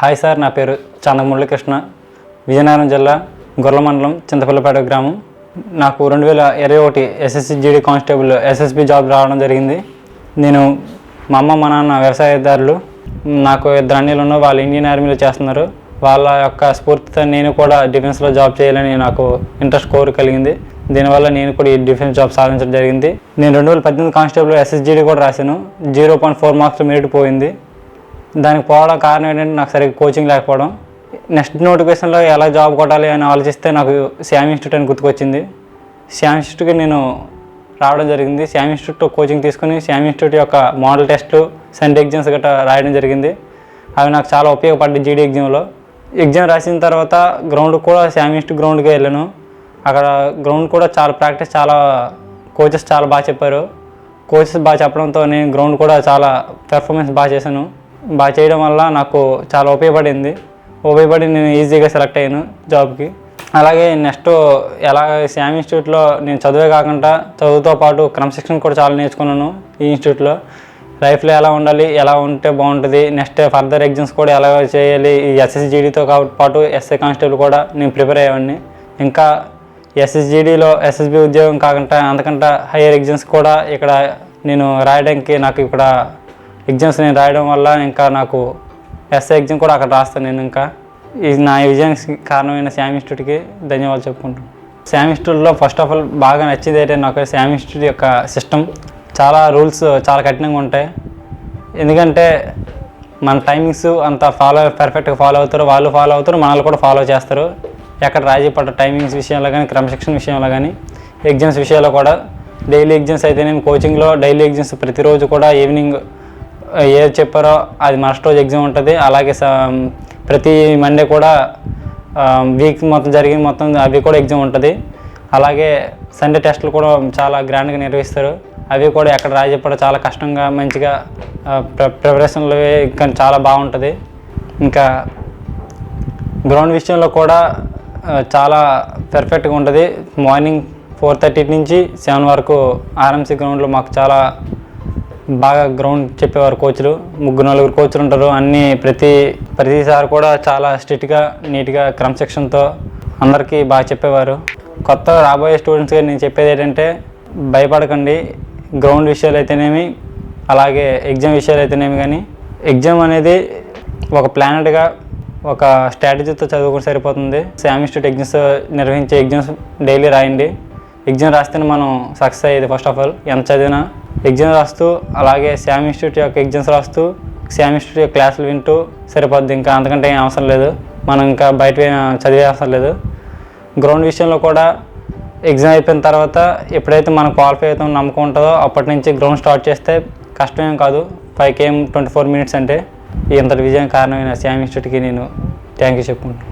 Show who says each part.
Speaker 1: Hi sir నా పేరు చంద కృష్ణ విజయనగరం జిల్లా గొర్ల మండలం చింతపల్లిపేట గ్రామం. నాకు రెండు వేల ఇరవై ఒకటి SSC GD constable SSB job రావడం జరిగింది. నేను మా అమ్మ మా నాన్న వ్యవసాయదారులు. నాకు ఇద్దరు అన్నీలు ఉన్నారు వాళ్ళు ఇండియన్ ఆర్మీలో చేస్తున్నారు. వాళ్ళ యొక్క స్ఫూర్తితో నేను కూడా డిఫెన్స్లో జాబ్ చేయాలని నాకు ఇంట్రెస్ట్ కోర్ కలిగింది. దీనివల్ల నేను కూడా ఈ డిఫెన్స్ జాబ్ సాధించడం జరిగింది. నేను రెండు వేల పద్దెనిమిది కానిస్టేబుల్ ఎస్ఎస్జీడీ కూడా రాశాను. Zero point four marks merit పోయింది. దానికి పోవడం కారణం ఏంటంటే నాకు సరిగ్గా కోచింగ్ లేకపోవడం. నెక్స్ట్ నోటిఫికేషన్లో ఎలా జాబ్ కొట్టాలి అని ఆలోచిస్తే నాకు శ్యామ్ ఇన్స్టిట్యూట్ అని గుర్తుకొచ్చింది. శ్యామ్ ఇన్స్టిట్యూట్కి నేను రావడం జరిగింది. శ్యామ్ ఇన్స్టిట్యూట్ కోచింగ్ తీసుకుని శ్యామ్ ఇన్స్టిట్యూట్ యొక్క మోడల్ టెస్ట్లు సెంట్ ఎగ్జామ్స్ గట్రా రాయడం జరిగింది. అవి నాకు చాలా ఉపయోగపడ్డాయి జీడీ ఎగ్జామ్లో ఎగ్జామ్ రాసిన తర్వాత గ్రౌండ్ కూడా శ్యామ్ ఇన్స్టిట్యూట్ గ్రౌండ్కి వెళ్ళాను. అక్కడ గ్రౌండ్ కూడా చాలా ప్రాక్టీస్ చాలా కోచెస్ చాలా బాగా చెప్పారు. కోచెస్ బాగా చెప్పడంతో నేను గ్రౌండ్ కూడా చాలా పెర్ఫార్మెన్స్ బాగా చేశాను. బాగా చేయడం వల్ల నాకు చాలా ఉపయోగపడింది. ఉపయోగపడి నేను ఈజీగా సెలెక్ట్ అయ్యాను జాబ్కి. అలాగే నెక్స్ట్ ఎలా శ్యామ్ ఇన్స్టిట్యూట్లో నేను చదువే కాకుండా చదువుతో పాటు క్రమశిక్షణ కూడా చాలా నేర్చుకున్నాను ఈ ఇన్స్టిట్యూట్లో. లైఫ్లో ఎలా ఉండాలి ఎలా ఉంటే బాగుంటుంది నెక్స్ట్ ఫర్దర్ ఎగ్జామ్స్ కూడా ఎలా చేయాలి ఈ ఎస్ఎస్జీడీతో పాటు ఎస్ఐ కానిస్టేబుల్ కూడా నేను ప్రిపేర్ అయ్యేవాడిని. ఇంకా ఎస్ఎస్జీడీలో ఎస్ఎస్బి ఉద్యోగం కాకుండా అంతకంటే హయ్యర్ ఎగ్జామ్స్ కూడా ఇక్కడ నేను రాయడానికి నాకు ఇక్కడ ఎగ్జామ్స్ నేను రాయడం వల్ల ఇంకా నాకు ఎస్ఐ ఎగ్జామ్ కూడా అక్కడ రాస్తాను నేను ఇంకా. ఇది నా విజయానికి కారణమైన శామ్ ఇన్స్టిట్యూట్కి ధన్యవాదాలు చెప్పుకుంటాను శామ్ ఇన్స్టిట్యూట్లో ఫస్ట్ ఆఫ్ ఆల్ బాగా నచ్చింది ఏంటంటే నాకు శామ్ ఇన్స్టిట్యూట్ యొక్క సిస్టమ్ చాలా రూల్స్ చాలా కఠినంగా ఉంటాయి. ఎందుకంటే మన టైమింగ్స్ అంత ఫాలో పర్ఫెక్ట్గా ఫాలో అవుతారు వాళ్ళు ఫాలో అవుతారు మనల్ని కూడా ఫాలో చేస్తారు. ఎక్కడ రాజీ పడ్డ టైమింగ్స్ విషయంలో కానీ క్రమశిక్షణ విషయంలో కానీ ఎగ్జామ్స్ విషయంలో కూడా. డైలీ ఎగ్జామ్స్ అయితేనేమి కోచింగ్లో డైలీ ఎగ్జామ్స్ ప్రతిరోజు కూడా ఈవినింగ్ ఏది చెప్పారో అది మస్ట్ రోజు ఎగ్జామ్ ఉంటుంది. అలాగే స- ప్రతి మండే కూడా వీక్ మొత్తం జరిగిన మొత్తం అవి కూడా ఎగ్జామ్ ఉంటుంది. అలాగే సండే టెస్టులు కూడా చాలా గ్రాండ్గా నిర్వహిస్తారు. అవి కూడా ఎక్కడ రాజీ చాలా కష్టంగా మంచిగా ప్రిపరేషన్లు ఇంకా చాలా బాగుంటుంది. ఇంకా గ్రౌండ్ విషయంలో కూడా చాలా పెర్ఫెక్ట్గా ఉంటుంది. మార్నింగ్ ఫోర్ థర్టీ నుంచి సెవెన్ వరకు ఆర్ఎంసీ గ్రౌండ్లో మాకు చాలా బాగా గ్రౌండ్ చెప్పేవారు కోచ్లు. ముగ్గురు నలుగురు కోచ్లు ఉంటారు. అన్నీ ప్రతి ప్రతిసారి కూడా చాలా స్ట్రిక్ట్గా నీట్గా క్రమశిక్షణతో అందరికీ బాగా చెప్పేవారు. కొత్త రాబోయే స్టూడెంట్స్గా నేను చెప్పేది ఏంటంటే భయపడకండి. గ్రౌండ్ విషయాలు అయితేనేమి అలాగే ఎగ్జామ్ విషయాలు అయితేనేమి కానీ ఎగ్జామ్ అనేది ఒక ప్లానెట్గా ఒక స్ట్రాటజీతో చదువుకుంటే సరిపోతుంది. శామ్ ఇన్స్టిట్యూట్ ఎగ్జామ్స్ నిర్వహించే ఎగ్జామ్స్ డైలీ రాయండి. ఎగ్జామ్ రాస్తేనే మనం సక్సెస్ అయ్యేది ఫస్ట్ ఆఫ్ ఆల్ ఎంత చదివినా ఎగ్జామ్ రాస్తూ అలాగే శామ్ ఇన్స్టిట్యూట్ యొక్క ఎగ్జామ్స్ రాస్తూ శామ్ ఇన్స్టిట్యూట్ యొక్క క్లాసులు వింటూ సరిపోద్ది. ఇంకా అంతకంటే ఏం అవసరం లేదు. మనం ఇంకా బయట చదివే అవసరం లేదు. గ్రౌండ్ విషయంలో కూడా ఎగ్జామ్ అయిపోయిన తర్వాత ఎప్పుడైతే మనం క్వాలిఫై అవుతాం నమ్మకం ఉంటుందో అప్పటి నుంచి గ్రౌండ్ స్టార్ట్ చేస్తే కష్టమేం కాదు. Five KM twenty four minutes అంటే ఇంతటి విజయం కారణమైన శామ్ ఇన్స్టిట్యూట్కి నేను థ్యాంక్ యూ చెప్పుకుంటాను